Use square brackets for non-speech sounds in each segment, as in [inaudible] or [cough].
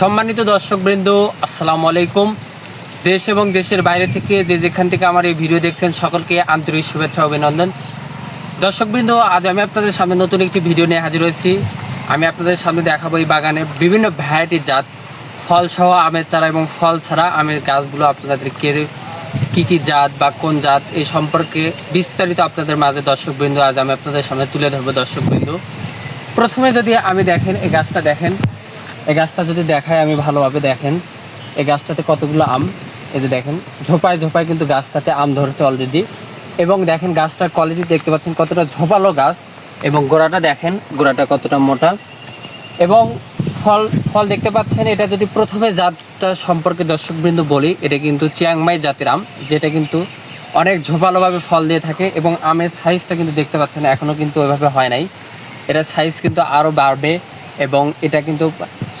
সম্মানিত দর্শকবৃন্দ, আসসালামু আলাইকুম। দেশ এবং দেশের বাইরে থেকে যে যেখান থেকে আমার এই ভিডিও দেখছেন, সকলকে আন্তরিক শুভেচ্ছা অভিনন্দন। দর্শকবৃন্দ, আজ আমি আপনাদের সামনে নতুন একটি ভিডিও নিয়ে হাজির হয়েছি। আমি আপনাদের সামনে দেখাবো এই বাগানের বিভিন্ন ভ্যারাইটির জাত। ফল সহ আমের চারা এবং ফল ছাড়া আমের গাছগুলো আপনাদেরকে কী কী জাত বা কোন জাত এই সম্পর্কে বিস্তারিত আপনাদের মাঝে দর্শকবৃন্দ, আজ আমি আপনাদের সামনে তুলে ধরবো দর্শকবৃন্দ। প্রথমে যদি আমি দেখেন, এই গাছটা দেখেন এই গাছটা যদি দেখায়, আমি ভালোভাবে দেখেন। এই গাছটাতে কতগুলো আম? এই যে দেখেন, ঝোপায় ঝোপায় কিন্তু গাছটাতে আম ধরেছে অলরেডি এবং দেখেন, গাছটার কোয়ালিটি দেখতে পাচ্ছেন কতটা ঝোপালো গাছ। এবং গোড়াটা দেখেন, গোড়াটা কতটা মোটা। এবং ফল ফল দেখতে পাচ্ছেন, এটা যদি প্রথমে জাতটা সম্পর্কে দর্শকবৃন্দ বলি, এটা কিন্তু চিয়াংমাই জাতের আম, যেটা কিন্তু অনেক ঝোপালোভাবে ফল দিয়ে থাকে এবং আমের সাইজটা কিন্তু দেখতে পাচ্ছেন এখনও কিন্তু ওইভাবে হয় নাই। এটার সাইজ কিন্তু আরও বাড়বে এবং এটা কিন্তু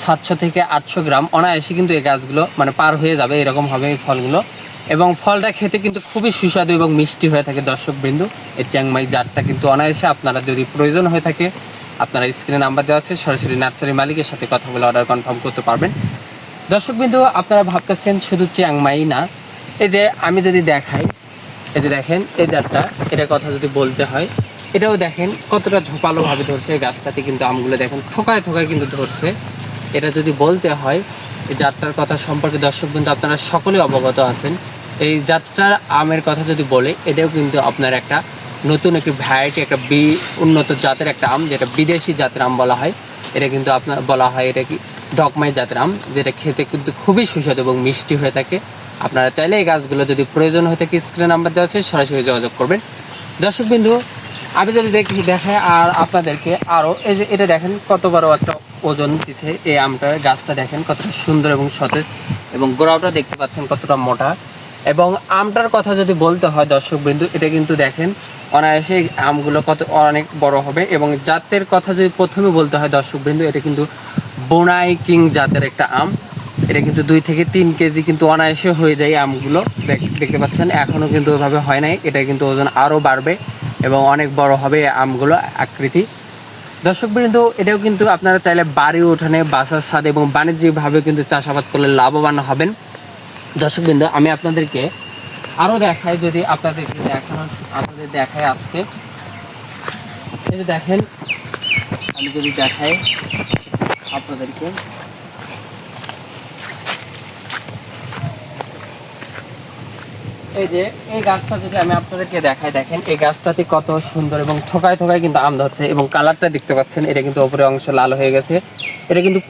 সাতশো থেকে আটশো গ্রাম। অনায়াসে কিন্তু এই গাছগুলো মানে পার হয়ে যাবে, এরকম হবে এই ফলগুলো। এবং ফলটা খেতে কিন্তু খুবই সুস্বাদু এবং মিষ্টি হয়ে থাকে দর্শকবৃন্দু। এই চ্যাংমাই জাতটা কিন্তু অনায়াসে আপনারা যদি প্রয়োজন হয়ে থাকে, আপনারা স্ক্রিনে নাম্বার দেওয়া আছে, সরাসরি নার্সারি মালিকের সাথে কথা বলে অর্ডার কনফার্ম করতে পারবেন। দর্শকবৃন্দু, আপনারা ভাবতেছেন শুধু চ্যাংমাই না। এই যে আমি যদি দেখাই, এই যে দেখেন, এই জাতটা, এটার কথা যদি বলতে হয়, এটাও দেখেন কতটা ঝোপালোভাবে ধরছে এই গাছটাতে কিন্তু আমগুলো। দেখেন, থোকায় থোকায় কিন্তু ধরছে। এটা যদি বলতে হয় জাতটার কথা সম্পর্কে দর্শক কিন্তু আপনারা সকলেই অবগত আছেন। এই যাত্রার আমের কথা যদি বলে, এটাও কিন্তু আপনার একটা নতুন একটি ভ্যারাইটি একটা বি, উন্নত জাতের একটা আম, যেটা বিদেশি জাতের আম বলা হয়। এটা কিন্তু আপনার, বলা হয় এটা কি ডকমাই জাতের আম, যেটা খেতে কিন্তু খুবই সুস্বাদু এবং মিষ্টি হয়ে থাকে। আপনারা চাইলে এই গাছগুলো যদি প্রয়োজন হয়ে থাকে স্ক্রিনে নাম্বার দেওয়া আছে, সরাসরি যোগাযোগ করবেন। দর্শকবিন্দু আমি যদি দেখি, দেখাই আর আপনাদেরকে আরও, এই যে এটা দেখেন কত বড় একটা ওজন দিচ্ছে। এই আমটা গাছটা দেখেন কতটা সুন্দর এবং সতেজ এবং গোড়াটা দেখতে পাচ্ছেন কতটা মোটা। এবং আমটার কথা যদি বলতে হয় দর্শকবৃন্দু, এটা কিন্তু দেখেন অনায়াসে আমগুলো কত অনেক বড় হবে এবং জাতের কথা যদি প্রথমে বলতে হয় দর্শকবৃন্দু, এটা কিন্তু বোনাই কিং জাতের একটা আম। এটা কিন্তু দুই থেকে তিন কেজি কিন্তু অনায়াসে হয়ে যায় আমগুলো। দেখ- দেখতে পাচ্ছেন এখনও কিন্তু ওইভাবে হয় নাই। এটা কিন্তু ওজন আরও বাড়বে এবং অনেক বড় হবে আমগুলো আকৃতি। দর্শকবৃন্দ এটাও কিন্তু আপনারা চাইলে বাড়ি উঠানে, বাসার ছাদে এবং বাণিজ্যিকভাবে কিন্তু চাষাবাদ করলে লাভবান হবেন। দর্শকবৃন্দ আমি আপনাদেরকে আরও দেখাই, যদি আপনাদেরকে দেখানো, আপনাদের দেখায় আজকে। দেখেন, আমি যদি দেখাই আপনাদেরকে। গাছটা দেখেন কিন্তু কিন্তু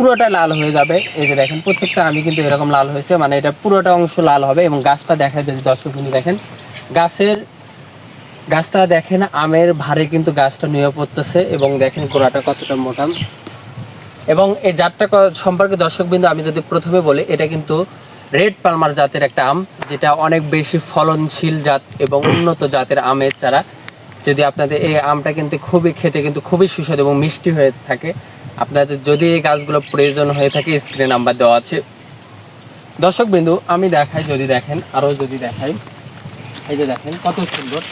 কিন্তু কিন্তু মানে যদি দর্শক বিন্দু দেখেন, গাছের, গাছটা দেখেন, আমের ভারে কিন্তু গাছটা নিয়ে পড়তেছে এবং দেখেন গোড়াটা কতটা মোটা। এবং এই জাতটা সম্পর্কে দর্শকবৃন্দ আমি যদি প্রথমে বলি, এটা কিন্তু রেড পালমার জাতের একটা আম যেটা অনেক বেশি ফলনশীল জাত এবং [coughs] উন্নত জাতের আমের চারা। যদি আপনাদের এই আমটা কিন্তু খুবই খেতে কিন্তু খুবই সুস্বাদু এবং মিষ্টি হয়ে থাকে আপনাদের যদি এই গাছগুলো প্রয়োজন হয়ে থাকে স্ক্রিন নাম্বার দেওয়া আছে। দর্শকবৃন্দু আমি দেখাই যদি দেখেন আরও যদি দেখাই। এই যে দেখেন কত সুন্দর।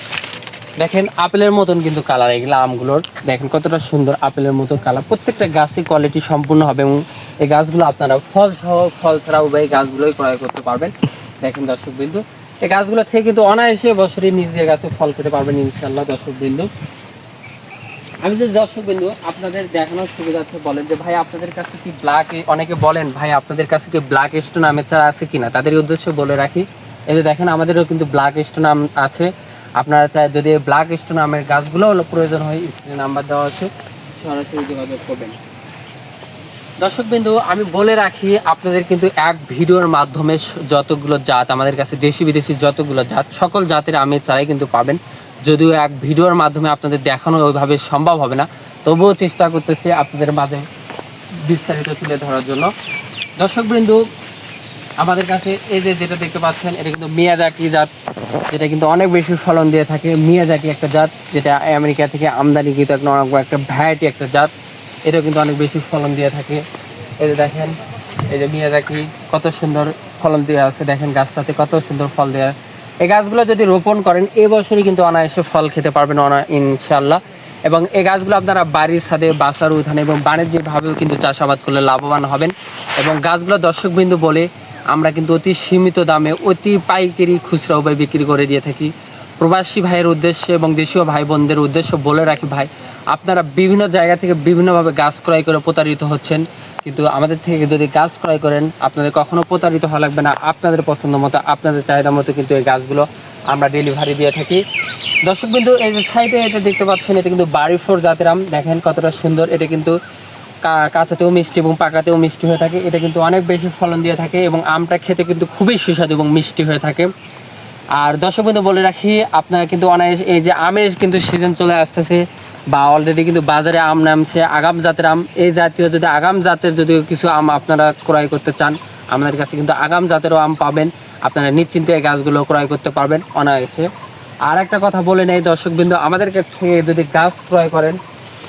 দেখেন আপেলের মতন কিন্তু কালার এগুলো আমগুলোর। দেখেন কতটা সুন্দর আপেলের মতো কালার প্রত্যেকটা গাছই কোয়ালিটি সম্পূর্ণ হবে এবং এই গাছগুলো আপনারা ফল সহ, ফল বা এই গাছগুলোই ক্রয় করতে পারবেন। দেখেন দর্শক বিন্দু এই গাছগুলো থেকে কিন্তু অনায়াসে বছরই নিজের গাছে ফল খেতে পারবেন ইনশাল্লাহ দর্শক বিন্দু আমি যদি দর্শক বিন্দু আপনাদের দেখানোর সুবিধার্থে বলেন যে, ভাই, আপনাদের কাছে কি ব্ল্যাক অনেকে বলেন, ভাই, আপনাদের কাছে কি ব্ল্যাক স্টোন আমের চারা আছে কিনা? তাদের উদ্দেশ্য বলে রাখি, এই যে দেখেন আমাদেরও কিন্তু ব্ল্যাক স্টোন আম আছে। আপনারা চাই যদি ব্ল্যাক স্টোন আমের গাছগুলো প্রয়োজন হয় স্ক্রিনে নাম্বার দেওয়া আছে, সরাসরি যোগাযোগ করবেন। দর্শক বিন্দু আমি বলে রাখি, আপনাদের কিন্তু এক ভিডিওর মাধ্যমে যতগুলো জাত, আমাদের কাছে দেশি বিদেশি যতগুলো জাত, সকল জাতের আমি চারাই কিন্তু পাবেন। যদিও এক ভিডিওর মাধ্যমে আপনাদের দেখানো ওইভাবে সম্ভব হবে না, তবুও চেষ্টা করতেছি আপনাদের মাঝে বিস্তারিত তুলে ধরার জন্য। দর্শকবৃন্দ, আমাদের কাছে এই যে যেটা দেখতে পাচ্ছেন, এটা কিন্তু মিয়াজাকি জাত, যেটা কিন্তু অনেক বেশি ফলন দিয়ে থাকে। মিয়াজাকি একটা জাত, যেটা আমেরিকা থেকে আমদানিকৃত একটা অনেক একটা ভ্যারাইটি একটা জাত। এটাও কিন্তু অনেক বেশি ফলন দিয়ে থাকে। এই যে দেখেন, এই যে মিয়াজাকি কত সুন্দর ফলন দেওয়া আছে। দেখেন গাছটাতে কত সুন্দর ফল দেওয়া এই গাছগুলো যদি রোপণ করেন এই বছরই কিন্তু অনায়াসে ফল খেতে পারবেন অনা ইনশাল্লাহ এবং এই গাছগুলো আপনারা বাড়ির সাথে বাসার উঠানে এবং বাণিজ্যিকভাবেও কিন্তু চাষাবাদ করলে লাভবান হবেন। এবং গাছগুলো দর্শকবিন্দু বলে, আমরা কিন্তু অতি সীমিত দামে অতি পাইকারি খুচরা উপায় বিক্রি করে দিয়ে থাকি। প্রবাসী ভাইয়ের উদ্দেশ্যে এবং দেশীয় ভাই বোনদের উদ্দেশ্য বলে রাখি ভাই, আপনারা বিভিন্ন জায়গা থেকে বিভিন্নভাবে গাছ ক্রয় করে প্রতারিত হচ্ছেন। কিন্তু আমাদের থেকে যদি গাছ ক্রয় করেন, আপনাদের কখনো প্রতারিত হওয়া লাগবে না। আপনাদের পছন্দ মতো, আপনাদের চাহিদা মতো কিন্তু এই গাছগুলো আমরা ডেলিভারি দিয়ে থাকি। দর্শক বিন্দু, এই যে সাইডে এটা দেখতে পাচ্ছেন, এটা কিন্তু বাড়ি ফোর জাতের আম। দেখেন কতটা সুন্দর, এটা কিন্তু কাঁচাতেও মিষ্টি এবং পাকাতেও মিষ্টি হয়ে থাকে। এটা কিন্তু অনেক বেশি ফলন দিয়ে থাকে এবং আমটা খেতে কিন্তু খুবই সুস্বাদু এবং মিষ্টি হয়ে থাকে। আর দর্শক বিন্দু বলে রাখি, আপনারা কিন্তু অনায়াস এই যে আমের কিন্তু সিজন চলে আসতেছে বা অলরেডি কিন্তু বাজারে আম নামছে, আগাম জাতের আম। এই জাতীয় যদি আগাম জাতের যদি কিছু আম আপনারা ক্রয় করতে চান, আমাদের কাছে কিন্তু আগাম জাতেরও আম পাবেন। আপনারা নিশ্চিন্তে এই গাছগুলো ক্রয় করতে পারবেন অনায়াসে। আর একটা কথা বলে নেই দর্শকবৃন্দ আমাদের কাছ যদি গাছ ক্রয় করেন,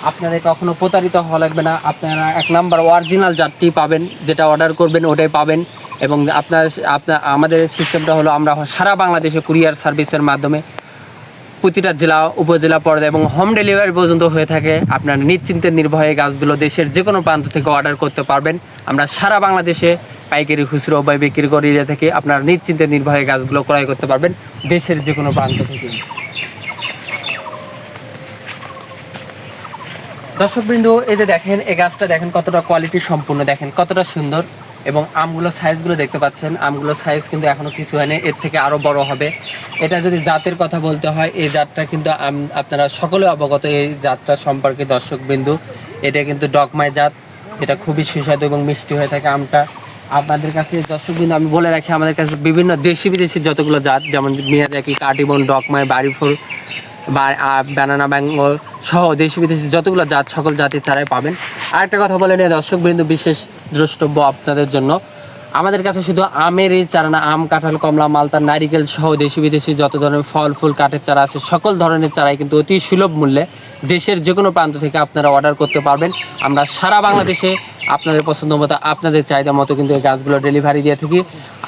আপনাদের কখনো প্রতারিত হওয়া লাগবে না। আপনারা এক নাম্বার অরিজিনাল জাতটি পাবেন, যেটা অর্ডার করবেন, ওটাই পাবেন। এবং আপনার আপনার, আমাদের সিস্টেমটা হলো আমরা সারা বাংলাদেশে কুরিয়ার সার্ভিসের মাধ্যমে প্রতিটা জেলা, উপজেলা পর্যায়ে এবং হোম ডেলিভারি পর্যন্ত হয়ে থাকে। আপনারা নিশ্চিন্তে নির্ভয়ে গাছগুলো দেশের যে কোনো প্রান্ত থেকে অর্ডার করতে পারবেন। আমরা সারা বাংলাদেশে পাইকারি খুচরো বা বিক্রি করে দিয়ে থাকি আপনারা নিশ্চিন্তে নির্ভয়ে গাছগুলো ক্রয় করতে পারবেন দেশের যে কোনো প্রান্ত থেকে। দর্শকবৃন্দ, এই যে দেখেন, এই গাছটা দেখেন কতটা কোয়ালিটি সম্পূর্ণ, দেখেন কতটা সুন্দর। এবং আমগুলোর সাইজগুলো দেখতে পাচ্ছেন। আমগুলোর সাইজ কিন্তু এখনও কিছু হয়নি, এর থেকে আরও বড় হবে। এটা যদি জাতের কথা বলতে হয়, এই জাতটা কিন্তু আপনারা সকলে অবগত, এই জাতটা সম্পর্কে দর্শকবিন্দু। এটা কিন্তু ডকমাই জাত, যেটা খুবই সুস্বাদু এবং মিষ্টি হয়ে থাকে আমটা। আপনাদের কাছে দর্শকবিন্দু, আমি বলে রাখি, আমাদের কাছে বিভিন্ন দেশি বিদেশি যতগুলো জাত, যেমন মিয়াজাকি, কাটিবন ডকমাই বাড়িফুল বা ব্যানানা বেঙ্গল সহ দেশি বিদেশি যতগুলো জাত, সকল জাতির চারাই পাবেন। আরেকটা কথা বলে নিয়ে দর্শক বৃন্দ বিশেষ দ্রষ্টব্য আপনাদের জন্য। আমাদের কাছে শুধু আমের এই চারা না, আম, কাঁঠাল, কমলা, মালতা, নারিকেল সহ দেশি বিদেশি যত ধরনের ফল, ফুল, কাঠের চারা আছে, সকল ধরনের চারাই কিন্তু অতি সুলভ মূল্যে দেশের যে কোনো প্রান্ত থেকে আপনারা অর্ডার করতে পারবেন। আমরা সারা বাংলাদেশে আপনাদের পছন্দ মতো, আপনাদের চাহিদা মতো কিন্তু এই গাছগুলো ডেলিভারি দিয়ে থাকি।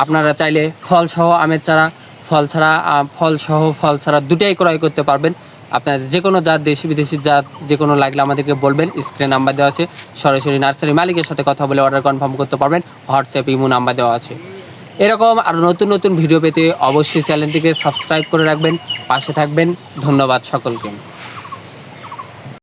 আপনারা চাইলে ফল সহ আমের চারা ফল ছাড়া ফল সহ ফল ছাড়া দুটাই ক্রয় করতে পারবেন। আপনার যে কোনো জাত, দেশি বিদেশি জাত যে কোনো লাগলে আমাদেরকে বলবেন, স্ক্রিনে নাম্বার দেওয়া আছে। সরাসরি নার্সারি মালিকের সাথে কথা বলে অর্ডার কনফার্ম করতে পারবেন হোয়াটসঅ্যাপ ইমো নাম্বার দেওয়া আছে। এরকম আরও নতুন নতুন ভিডিও পেতে অবশ্যই চ্যানেলটিকে সাবস্ক্রাইব করে রাখবেন, পাশে থাকবেন, ধন্যবাদ সকলকে।